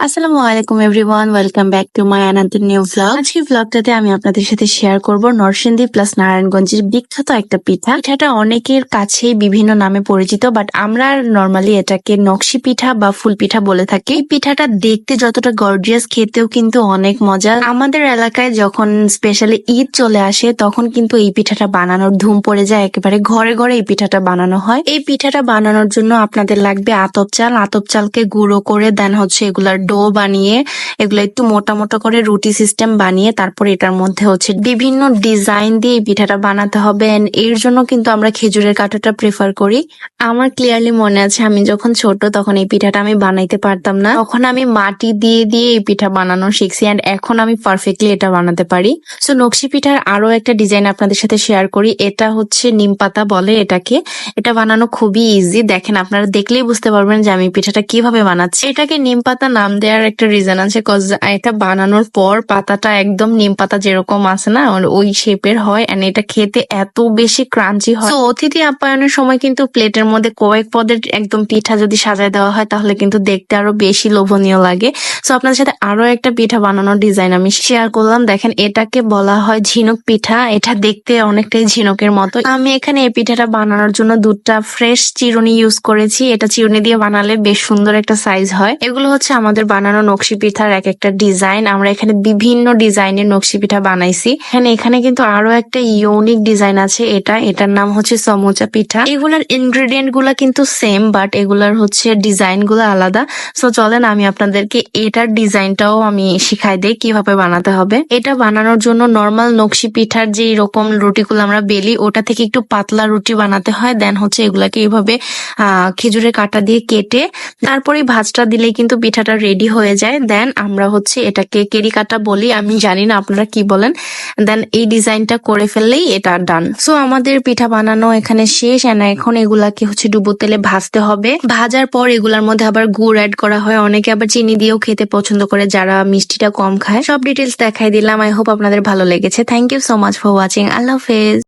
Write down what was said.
আসসালামু আলাইকুম everyone welcome back to my another new vlog আজকে ভ্লগটাতে আমি আপনাদের সাথে শেয়ার করব নরসিংদী প্লাস নারায়ণগঞ্জের বিখ্যাত একটা পিঠা। পিঠাটা অনেকের কাছেই বিভিন্ন নামে পরিচিত বাট আমরা নর্মালি এটাকে নকশি পিঠা বা ফুল পিঠা বলে থাকি। এই পিঠাটা দেখতে যতটা গর্জিয়াস খেতেও কিন্তু অনেক মজা। আমাদের এলাকায় যখন স্পেশালি ঈদ চলে আসে, তখন কিন্তু এই পিঠাটা বানানোর ধুম পড়ে যায়। একেবারে ঘরে ঘরে এই পিঠাটা বানানো হয়। এই পিঠাটা বানানোর জন্য আপনাদের লাগবে আতপ চাল। আতপ চালকে গুঁড়ো করে দেন হচ্ছে এগুলার ডো বানিয়ে এগুলো একটু মোটা মোটা করে রুটি সিস্টেম বানিয়ে তারপর এটার মধ্যে হচ্ছে বিভিন্ন ডিজাইন দিয়ে এই পিঠাটা বানাতে হবে এর জন্য কিন্তু আমরা খেজুরের কাঠাটা প্রেফার করি। আমার ক্লিয়ারলি মনে আছে আমি যখন ছোট তখন এই পিঠাটা আমি বানাইতে পারতাম না। তখন আমি মাটি দিয়ে দিয়ে এই পিঠা বানানো শিখছি অ্যান্ড এখন আমি পারফেক্টলি এটা বানাতে পারি। সো নকশি পিঠার আরও একটা ডিজাইন আপনাদের সাথে শেয়ার করি। এটা হচ্ছে নিম পাতা বলে এটাকে। এটা বানানো খুবই ইজি দেখেন আপনারা দেখলেই বুঝতে পারবেন যে আমি পিঠাটা কীভাবে বানাচ্ছি। এটাকে নিম পাতা নাম দেওয়ার একটা রিজন আছে কজ এটা বানানোর পর পাতাটা একদম নিম পাতা যেরকম আছে না ওই শেপের হয় এন্ড এটা খেতে এত বেশি ক্রাঞ্চি হয়। তো অতিথি আপ্যায়নের সময় কিন্তু প্লেটের মধ্যে কয়েক পদের একদম পিঠা যদি সাজায় দেওয়া হয়, তাহলে কিন্তু দেখতে আরও বেশি লোভনীয় লাগে। সো আপনাদের সাথে আরও একটা পিঠা বানানোর ডিজাইন আমি শেয়ার করলাম। দেখেন, এটাকে বলা হয় ঝিনুক পিঠা। এটা দেখতে অনেকটাই ঝিনুকের মতো। আমি এখানে এই পিঠাটা বানানোর জন্য দুধটা ফ্রেশ চিরুনি ইউজ করেছি। এটা চিরুনি দিয়ে বানালে বেশ সুন্দর একটা সাইজ হয়। এগুলো হচ্ছে আমাদের বানানো নকশি পিঠার এক একটা ডিজাইন। আমরা এখানে বিভিন্ন ডিজাইনের নকশি পিঠা বানাইছি। এখানে এখানে কিন্তু আরও একটা ইউনিক ডিজাইন আছে এটা। এটার নাম হচ্ছে সমোচা পিঠা। এগুলার ইনগ্রেডিয়েন্টগুলা কিন্তু সেম বাট এগুলার হচ্ছে ডিজাইনগুলো আলাদা। সো চলেন আমি আপনাদেরকে এটার ডিজাইনটাও আমি শিখাই দিই, কীভাবে বানাতে হবে। এটা বানানোর জন্য নর্মাল নকশি পিঠার যে এরকম রুটিগুলো আমরা বেলি, ওটা থেকে একটু পাতলা রুটি বানাতে হয়। দেন হচ্ছে এগুলাকে এইভাবে খেজুরের কাটা দিয়ে কেটে, তারপরে ভাজটা দিলে কিন্তু পিঠাটা রেডি হয়ে যায় দেন আমরা হচ্ছে এটাকে কেরি কাটা বলি, আমি জানি না আপনারা কি বলেন দেন এই ডিজাইনটা করে ফেললেই এটা ডান সো আমাদের পিঠা বানানো এখানে শেষ এন্ড এখন এগুলাকে হচ্ছে ডুবো তেলে ভাজতে হবে। ভাজার পর এগুলার মধ্যে আবার গুড় অ্যাড করা হয়, অনেকে আবার চিনি দিয়েও খেতে পছন্দ করে, যারা মিষ্টিটা কম খায়। সব ডিটেলস দেখাই দিলাম আই হোপ আপনাদের ভালো লেগেছে। Thank you so much for watching আল্লাহ হাফেজ।